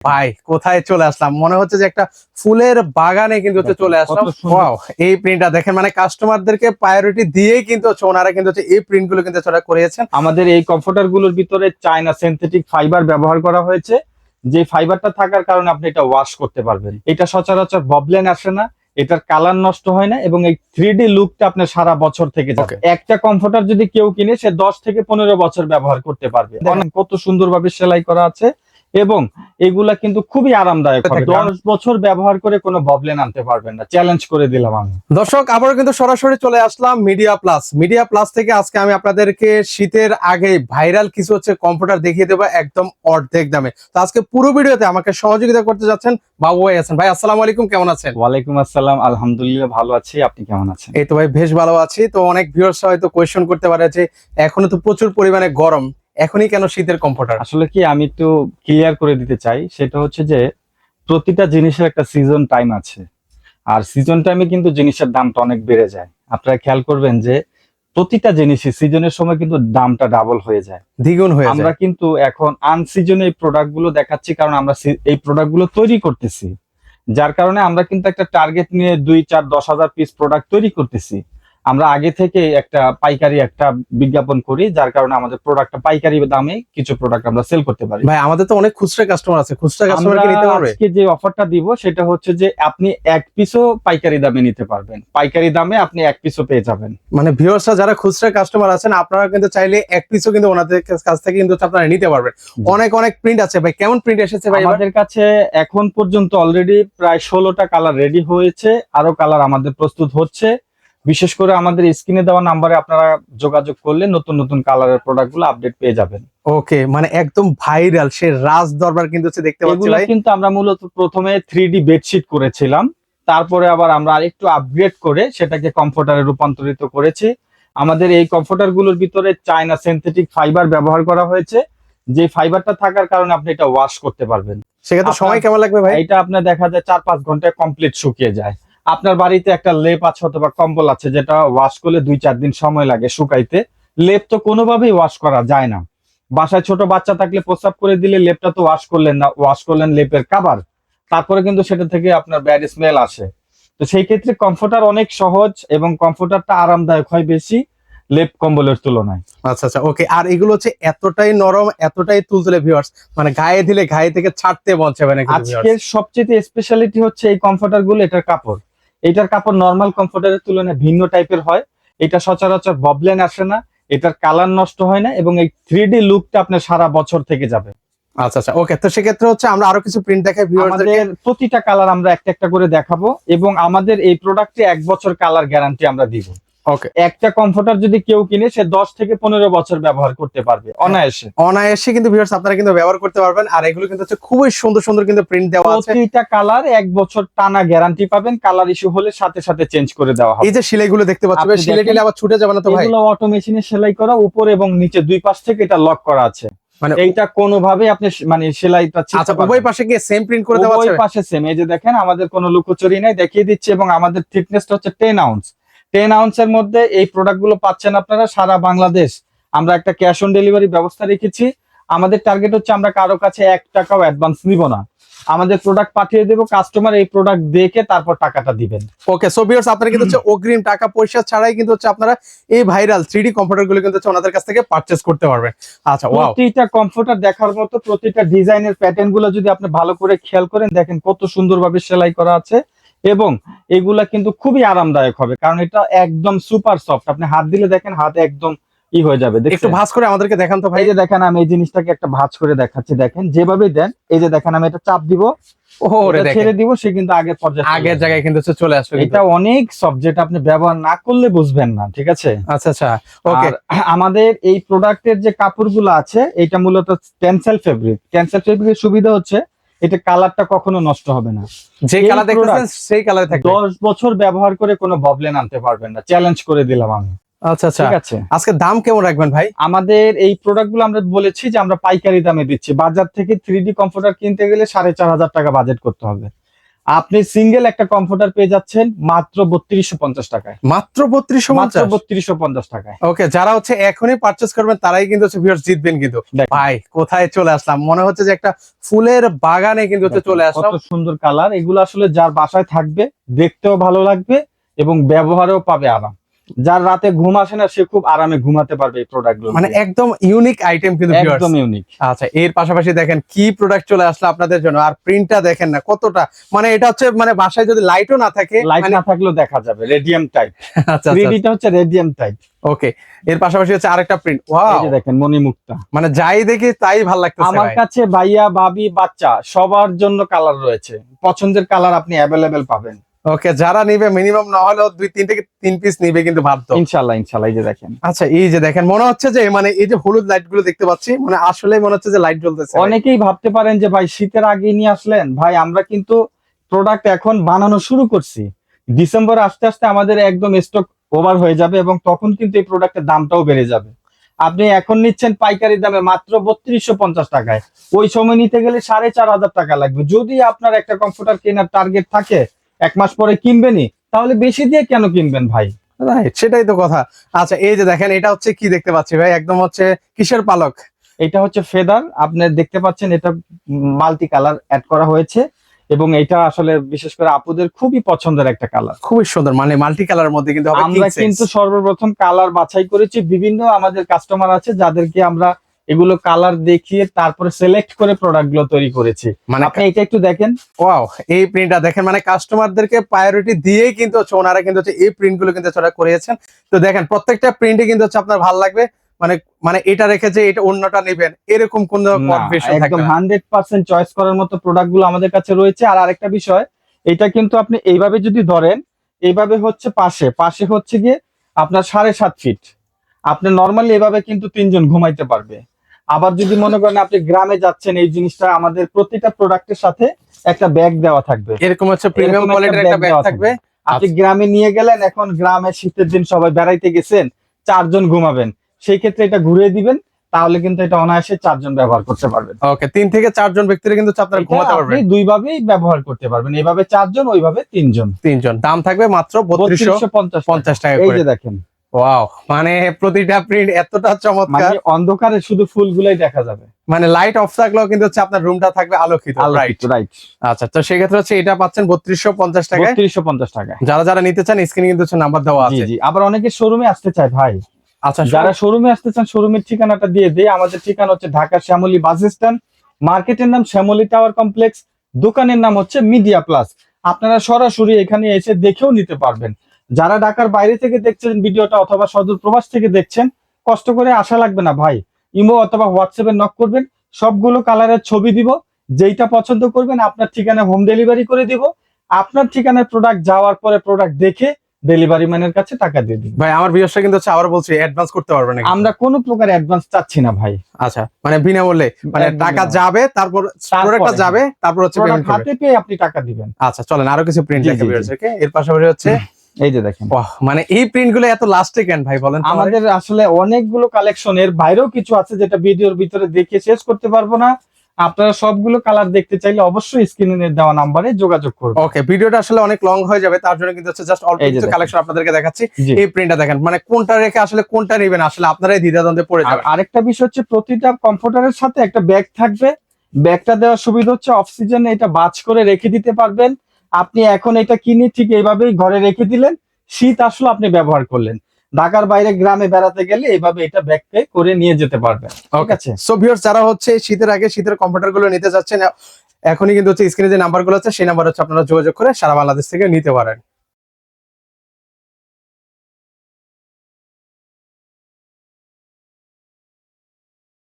ভাই কোথায় চলে আসলাম? মনে হচ্ছে যে একটা ফুলের বাগানে কিন্তু চলে আসলাম। এই প্রিন্টটা দেখেন মানে কাস্টমারদেরকে প্রায়োরিটি দিয়েই কিন্তু হচ্ছে ওনারা কিন্তু হচ্ছে এই প্রিন্টগুলো কিন্তু করেছেন আমাদের এই কমফোর্টারগুলোর ভিতরে চায়না সিনথেটিক ফাইবার ব্যবহার করা হয়েছে। যে ফাইবারটা থাকার কারণে আপনি এটা ওয়াশ করতে পারবেন। এটা সচরাচর ববলেন আসে না এটার কালার নষ্ট হয় না এবং এই থ্রি লুকটা আপনার সারা বছর থেকে যাবে একটা কমফোর্টার যদি কেউ কিনে সে দশ থেকে পনেরো বছর ব্যবহার করতে পারবে। কত সুন্দরভাবে সেলাই করা আছে। এবং এগুলা কিন্তু খুবই আরামদায়ক। দশ বছর ব্যবহার করে কোনো ববলেন আনতে পারবেন না। চ্যালেঞ্জ করে দিলাম আমি। দর্শক আবারও কিন্তু সরাসরি চলে আসলাম মিডিয়া প্লাস মিডিয়া প্লাস থেকে আজকে আমি আপনাদেরকে শীতের আগে ভাইরাল কিছু হচ্ছে কম্পিউটার দেখিয়ে দেবো একদম অর্ধেক দামে। তো আজকে পুরো ভিডিওতে আমাকে সহযোগিতা করতে যাচ্ছেন বাবু ভাই আছেন। ভাই আসসালামু আলাইকুম কেমন আছেন? ওয়ালাইকুম আসসালাম আলহামদুলিল্লাহ ভালো আছি। আপনি কেমন আছেন? এই তো ভাই বেশ ভালো আছি। তো অনেক ভিউয়ার্স হয়তো কোয়েশ্চেন করতে পারে যে এখনও তো প্রচুর পরিমাণে গরম। এখনই কেন শীতের কম্পিউটার আসলে কি আমি একটু ক্লিয়ার করে দিতে চাই সেটা হচ্ছে যে প্রতিটা জিনিসের একটা সিজন টাইম আছে। আর সিজন টাইমে কিন্তু জিনিসের দামটা অনেক বেড়ে যায়। আপনারা খেয়াল করবেন যে প্রতিটা জিনিসই সিজনের সময় কিন্তু দামটা ডাবল হয়ে যায়। দ্বিগুণ হয়ে আমরা কিন্তু এখন আনসিজনে এই প্রোডাক্টগুলো দেখাচ্ছি কারণ আমরা এই প্রোডাক্টগুলো তৈরি করতেছি। যার কারণে আমরা কিন্তু একটা টার্গেট নিয়ে দুই চার দশ হাজার পিস প্রোডাক্ট তৈরি করতেছি। আমরা আগে থেকে একটা পাইকারি একটা বিজ্ঞাপন করি যার কারণে আমাদের প্রোডাক্টটা পাইকারি দামে কিছু প্রোডাক্ট আমরা সেল করতে পারি। ভাই আমাদের তো অনেক খুচরা কাস্টমার আছে। খুচরা কাস্টমার কি নিতে পারবে? আজকে যে অফারটা দিব সেটা হচ্ছে যে আপনি এক পিসও পাইকারি দামে নিতে পারবেন। পাইকারি দামে আপনি এক পিসও পেয়ে যাবেন। মানে ভিউয়ার্সরা যারা খুচরা কাস্টমার আছেন আপনারা কিন্তু চাইলে এক পিসও কিন্তু ওনাদের কাছ থেকে কিন্তু আপনারা নিতে পারবেন। অনেক অনেক প্রিন্ট আছে। ভাই কেমন প্রিন্ট এসেছে ভাই আমাদের কাছে এখন পর্যন্ত অলরেডি প্রায় ষোলোটা কালার রেডি হয়েছে। আরও কালার আমাদের প্রস্তুত হচ্ছে। বিশেষ করে আমাদের স্ক্রিনে দেওয়া নাম্বারে আপনারা যোগাযোগ করলে নতুন নতুন কালারের প্রোডাক্টগুলো আপডেট পেয়ে যাবেন। ওকে মানে একদম ভাইরাল সে রাজ দরবার কিন্তু হচ্ছে দেখতে পাচ্ছি এগুলো কিন্তু আমরা মূলত প্রথমে থ্রি ডি বেডশিট করেছিলাম তারপরে আবার আমরা আরেকটু আপগ্রেড করে সেটাকে কমফোর্টারে রূপান্তরিত করেছি। আমাদের এই কমফোর্টারগুলোর ভিতরে চায়না সিনথেটিক ফাইবার ব্যবহার করা হয়েছে যে ফাইবারটা থাকার কারণে আপনি এটা ওয়াশ করতে পারবেন। সেক্ষেত্রে সময় কেমন লাগবে ভাই? এটা আপনার দেখা যায় চার পাঁচ ঘন্টায় কমপ্লিট শুকিয়ে যায়। আপনার বাড়িতে একটা লেপ আছে অথবা কম্বল আছে যেটা ওয়াশ করলে দুই চার দিন সময় লাগে শুকাইতে। লেপ তো কোনোভাবেই ওয়াশ করা যায় না। বাসায় ছোট বাচ্চা থাকলে প্রস্রাব করে দিলে লেপটা তো ওয়াশ করলেন না ওয়াশ করলেন লেপের কাবার তারপরে কিন্তু সেটা থেকে আপনার ব্যাড স্মেল আসে। তো সেই ক্ষেত্রে কমফোর্টার অনেক সহজ এবং কমফোর্টারটা আরামদায়ক হয় বেশি লেপ কম্বলের তুলনায়। আচ্ছা আচ্ছা ওকে আর এগুলো হচ্ছে এতটাই নরম এতটাই তুলতুলে ভিউয়ার্স মানে গায়ে দিলে গায়ে থেকে ছাড়তে বলছে মানে আজকের সবচেয়ে স্পেশালিটি হচ্ছে এই কমফোর্টারগুলো এটার কাপড়। এটার কাপড় নর্মাল কমফোর্টারের তুলনায় ভিন্ন টাইপের হয়। এটা সচরাচর ববলেন আসে না এটার কালার নষ্ট হয় না এবং এই থ্রি লুকটা আপনার সারা বছর থেকে যাবে। আচ্ছা আচ্ছা ওকে তো সেক্ষেত্রে হচ্ছে আমরা আরও কিছু প্রিন্ট দেখাই ভিউয়ারদেরকে আমাদের প্রতিটা কালার আমরা একটা একটা করে দেখাবো এবং আমাদের এই প্রোডাক্টে এক বছর কালার গ্যারান্টি আমরা দিব। ওকে একটা কমফোর্টার যদি কেউ কিনে সে দশ থেকে পনেরো বছর ব্যবহার করতে পারবে অনায়াসে। অনায়াসে কিন্তু ভিউয়ার্স আপনারা কিন্তু ব্যবহার করতে পারবেন আর এগুলো কিন্তু হচ্ছে খুবই সুন্দর সুন্দর কিন্তু প্রিন্ট দেওয়া আছে। প্রতিটা কালার এক বছর টানা গ্যারান্টি পাবেন কালার ইস্যু হলে সাথে সাথে চেঞ্জ করে দেওয়া হবে। এই যে সেলাইগুলো দেখতে পাচ্ছি আপনি সেলাই। আবার ছুটে যাবে না তো ভাই? এগুলো অটো মেশিনে সেলাই করা উপর এবং নিচে দুই পাশ থেকে এটা লক করা আছে। মানে এইটা কোনোভাবে আপনি মানে সেলাইটা আচ্ছা উভয় পাশে গিয়ে সেম প্রিন্ট করে দেওয়া আছে? উভয় পাশে সেম এই যে দেখেন আমাদের কোনো লুকোচুরি নাই দেখিয়ে দিচ্ছে এবং আমাদের থিকনেসটা হচ্ছে টেন আউন্স টেন আউন্সের মধ্যে এই প্রোডাক্টগুলো পাচ্ছেন আপনারা সারা বাংলাদেশ। আমরা একটা ক্যাশ অন ডেলিভারি ব্যবস্থা রেখেছি। আমাদের টার্গেট হচ্ছে আমরা কারও কাছে এক টাকাও অ্যাডভান্স নিব না। আমাদের প্রোডাক্ট পাঠিয়ে দেবো কাস্টমার এই প্রোডাক্ট দেখে তারপর টাকাটা দিবেন। ওকে সো ভিউয়ার্স আপনারা কিন্তু হচ্ছে অগ্রিম টাকা পয়সা ছাড়াই কিন্তু হচ্ছে আপনারা এই ভাইরাল থ্রি ডি কম্পিউটারগুলো কিন্তু হচ্ছে ওনাদের কাছ থেকে পারচেস করতে পারবেন আচ্ছা ওয়াও প্রতিটা কম্পিউটার দেখার মতো প্রতিটা ডিজাইনের প্যাটার্নগুলো যদি আপনি ভালো করে খেয়াল করেন দেখেন কত সুন্দরভাবে সেলাই করা আছে। এবং এগুলা কিন্তু খুবই আরামদায়ক হবে কারণ এটা একদম সুপার সফট আপনি হাত দিলে দেখেন হাত একদম ই হয়ে যাবে একটু? ভাঁজ করে আমাদেরকে দেখান তো ভাই। যে দেখেন আমি এই জিনিসটাকে একটা ভাঁজ করে দেখাচ্ছি দেখেন যেভাবে দেন এই যে দেখেন আমি এটা চাপ দিব ছেড়ে দিব সে কিন্তু আগের পর্যায়ে আগের জায়গায় কিন্তু চলে আসবে এটা অনেক সফট যেটা আপনি ব্যবহার না করলে বুঝবেন না ঠিক আছে? আচ্ছা আচ্ছা ওকে। আমাদের এই প্রোডাক্টের যে কাপড়গুলো আছে এটা মূলত টেনসেল ফেব্রিক টেনসেল ফেব্রিকের সুবিধা হচ্ছে এটা কালারটা কখনো নষ্ট হবে না। যে কালার দেখতেছেন সেই কালারে থাকবে। দশ বছর ব্যবহার করে কোনো ববলেন আনতে পারবেন না। চ্যালেঞ্জ করে দিলাম আমি। আচ্ছা আচ্ছা। ঠিক আছে? আজকে দাম কেমন রাখবেন ভাই? আমাদের এই প্রোডাক্টগুলো আমরা বলেছি যে আমরা পাইকারি দামে দিচ্ছি। বাজার থেকে থ্রি ডি কমফোর্টার কিনতে গেলে সাড়ে চার হাজার টাকা বাজেট করতে হবে। আপনি সিঙ্গেল একটা কমফোর্টার পেয়ে যাচ্ছেন মাত্র বত্রিশশো পঞ্চাশ টাকায়। মাত্র বত্রিশশো মাত্র বত্রিশশো পঞ্চাশ টাকায়। ওকে যারা হচ্ছে এখনই পার্চেস করবেন তারাই কিন্তু জিতবেন কিন্তু। ভাই কোথায় চলে আসলাম? মনে হচ্ছে যে একটা ফুলের বাগানে কিন্তু হচ্ছে চলে আসলাম। সুন্দর কালার এগুলো আসলে যার বাসায় থাকবে দেখতেও ভালো লাগবে এবং ব্যবহারেও পাবে আরাম। যার রাতে ঘুম আসে না সে খুব আরামে ঘুমাতে পারবে এই প্রোডাক্টগুলো মানে একদম ইউনিক আইটেম কিন্তু একদম ইউনিক আচ্ছা এর পাশাপাশি দেখেন কি প্রোডাক্ট চলে আসলো আপনাদের জন্য আর প্রিন্টটা দেখেন না কতটা। মানে এটা হচ্ছে মানে বাসায় যদি লাইটও না থাকে লাইট মানে- না থাকলেও দেখা যাবে রেডিয়াম টাইপ আচ্ছা থ্রিডিটা হচ্ছে রেডিয়াম টাইপ ওকে এর পাশাপাশি হচ্ছে আরেকটা প্রিন্ট এই ওয়াও যে দেখেন মণিমুক্তা। মানে যাই দেখি তাই ভালো লাগতেছে আমার কাছে ভাইয়া ভাবি বাচ্চা সবার জন্য কালার রয়েছে। পছন্দের কালার আপনি অ্যাভেলেবেল পাবেন। ওকে যারা নিবে মিনিমাম না হলেও দুই তিন থেকে তিন পিস নিবে কিন্তু বাধ্য ইনশাল্লাহ ইনশাল্লাহ এই যে দেখেন। আচ্ছা এই যে দেখেন মনে হচ্ছে যে মানে এই যে হলুদ লাইটগুলো দেখতে পাচ্ছি মানে আসলে মনে হচ্ছে যে লাইট জ্বলতেছে। অনেকেই ভাবতে পারেন যে ভাই শীতের আগে নিয়ে আসলেন। ভাই আমরা কিন্তু প্রোডাক্ট এখন বানানো শুরু করছি। ডিসেম্বর আস্তে আস্তে আমাদের একদম স্টক ওভার হয়ে যাবে এবং তখন কিন্তু এই প্রোডাক্টের দামটাও বেড়ে যাবে। আপনি এখন নিচ্ছেন পাইকারি দামে মাত্র বত্রিশশো পঞ্চাশ টাকায়। ওই সময় নিতে গেলে সাড়ে চার হাজার টাকা লাগবে। যদি আপনার একটা কম্পিউটার কেনার টার্গেট থাকে এক মাস পরে কিনবেনই? তাহলে বেশি দিয়ে কেন কিনবেন ভাই? রাইট সেটাই তো কথা। আচ্ছা এই যে দেখেন এটা হচ্ছে কি দেখতে পাচ্ছি ভাই? একদম হচ্ছে কিসের পালক? এটা হচ্ছে ফেদার। আপনি দেখতে পাচ্ছেন এটা মাল্টি কালার অ্যাড করা হয়েছে। এবং এটা আসলে বিশেষ করে আপুদের খুবই পছন্দের একটা কালার। খুবই সুন্দর মানে মাল্টি কালার মধ্যে কিন্তু আমরা কিন্তু সর্বপ্রথম কালার বাছাই করেছি। বিভিন্ন আমাদের কাস্টমার আছে যাদেরকে আমরা এগুলো কালার দেখিয়ে তারপরে সিলেক্ট করে প্রোডাক্টগুলো তৈরি করেছি। মানে আপনি এটা একটু দেখেন। ওয়াও এই প্রিন্টটা দেখেন মানে কাস্টমারদেরকে প্রায়োরিটি দিয়েই কিন্তু হচ্ছে ওনারা কিন্তু হচ্ছে এই প্রিন্টগুলো কিন্তু ওরা করিয়েছেন। তো দেখেন প্রত্যেকটা প্রিন্টে কিন্তু হচ্ছে আপনার ভালো লাগবে মানে মানে এটা রেখেছে এটা অন্যটা নেবেন এরকম কোন একদম না। হান্ড্রেড পার্সেন্ট চয়েস করার মতো প্রোডাক্টগুলো আমাদের কাছে রয়েছে। আর আরেকটা বিষয় এটা কিন্তু আপনি এইভাবে যদি ধরেন এইভাবে হচ্ছে পাশে পাশে হচ্ছে গিয়ে আপনার সাড়ে সাত ফিট আপনি নর্মালি এভাবে কিন্তু তিনজন ঘুমাইতে পারবে। আবার যদি মনে করেন আপনি গ্রামে যাচ্ছেন এই জিনিসটা আমাদের প্রতিটা প্রোডাক্টের সাথে একটা ব্যাগ দেওয়া থাকবে। এরকম হচ্ছে প্রিমিয়াম কোয়ালিটির একটা ব্যাগ থাকবে। আপনি আচ্ছা। গ্রামে নিয়ে গেলেন এখন গ্রামে শীতের দিন সবাই বেড়াইতে গেছেন চারজন ঘুমাবেন। সেই ক্ষেত্রে এটা ঘুরিয়ে দিবেন তাহলে কিন্তু এটা অনায়াসে চারজন ব্যবহার করতে পারবেন। ওকে তিন থেকে চারজন ব্যক্তিরা কিন্তু আপনারা ঘুমাতে আপনি পারবেন। দুই ভাবেই ব্যবহার করতে পারবেন এইভাবে চারজন ওইভাবে তিনজন। তিনজন দাম থাকবে মাত্র বত্রিশশো পঞ্চাশ টাকা। এই যে দেখেন। ওয়াও মানে প্রতিটা প্রিন্ট এতটা চমৎকার। মানে অন্ধকারে শুধু ফুলগুলাই দেখা যাবে। মানে লাইট অফ থাকলেও কিন্তু হচ্ছে আপনার রুমটা থাকবে আলোকিত রাইট রাইট আচ্ছা তো সেক্ষেত্রে হচ্ছে এটা পাচ্ছেন বত্রিশশো পঞ্চাশ টাকায়। বত্রিশশো পঞ্চাশ টাকা যারা যারা নিতে চান স্ক্রিনে কিন্তু হচ্ছে নাম্বার দেওয়া আছে। জি আবার অনেকে শোরুমে আসতে চায় ভাই। আচ্ছা যারা শোরুমে আসতে চান শোরুমের ঠিকানাটা দিয়ে দেই। আমাদের ঠিকানা হচ্ছে ঢাকা শ্যামলী বাস স্ট্যান্ড। মার্কেটের নাম শ্যামলী টাওয়ার কমপ্লেক্স। দোকানের নাম হচ্ছে মিডিয়া প্লাস। আপনারা সরাসরি এখানে এসে দেখেও নিতে পারবেন। যারা ঢাকার বাইরে থেকে দেখছেন ভিডিওটা অথবা সদর প্রবাস থেকে দেখছেন কষ্ট করে আসা লাগবে না ভাই। ইমো অথবা হোয়াটসঅ্যাপে নক করবেন সবগুলো কালারের ছবি দিব যেইটা পছন্দ করবেন আপনার ঠিকানায় হোম ডেলিভারি করে দিব। আপনার ঠিকানায় প্রোডাক্ট যাওয়ার পরে প্রোডাক্ট দেখে ডেলিভারি ম্যানের কাছে টাকা দিয়ে দিন। ভাই আমার বিয়সটা কিন্তু হচ্ছে আবার বলছি অ্যাডভান্স করতে পারবেন না আমরা কোনো প্রকার অ্যাডভান্স চাচ্ছি না ভাই। আচ্ছা মানে বিনামূল্যে মানে টাকা যাবে তারপর প্রোডাক্টটা যাবে তারপর হচ্ছে পেমেন্ট হাতে পেয়ে আপনি টাকা দিবেন। আচ্ছা চলেন আরও কিছু প্রিন্ট জি, দেখে জি, জি। এর পাশাপাশি হচ্ছে এই যে দেখেন। বাহ মানে এই প্রিন্টগুলো এত লাস্টে কেন ভাই বলেন আমাদের আসলে অনেকগুলো কালেকশন এর বাইরেও কিছু আছে যেটা ভিডিওর ভিতরে দেখে শেষ করতে পারব না। আপনারা সবগুলো কালার দেখতে চাইলে অবশ্যই স্ক্রিনে দেওয়া নাম্বারে যোগাযোগ করুন। ওকে ভিডিওটা আসলে অনেক লং হয়ে যাবে তার জন্য কিন্তু হচ্ছে জাস্ট অল্প কিছু কালেকশন আপনাদেরকে দেখাচ্ছি। এই প্রিন্টটা দেখেন মানে কোনটা রেখে আসলে কোনটা নেবেন আসলে আপনারাই দ্বিধাদ্বন্দ্বে পড়ে যাবেন। আরেকটা বিষয় হচ্ছে প্রতিটা কম্পিউটারের সাথে একটা ব্যাগ থাকবে। ব্যাগটা দেওয়ার সুবিধা হচ্ছে অফ সিজনে এটা বাজ করে রেখে দিতে পারবেন। আপনি এখন এটা কিনে ঠিক এইভাবেই ঘরে রেখে দিলেন শীত আসলো আপনি ব্যবহার করলেন। ঢাকার বাইরে গ্রামে বেড়াতে গেলে এইভাবে এটা ব্যাগকে করে নিয়ে যেতে পারবেন ঠিক ওকে আছে? সো ভিউয়ার্স যারা হচ্ছে শীতের আগে শীতের কম্পিউটারগুলো নিতে যাচ্ছেন এখনই কিন্তু হচ্ছে স্ক্রিনে যে নাম্বারগুলো আছে সেই নাম্বার হচ্ছে আপনারা যোগাযোগ করে সারা বাংলাদেশ থেকে নিতে পারেন।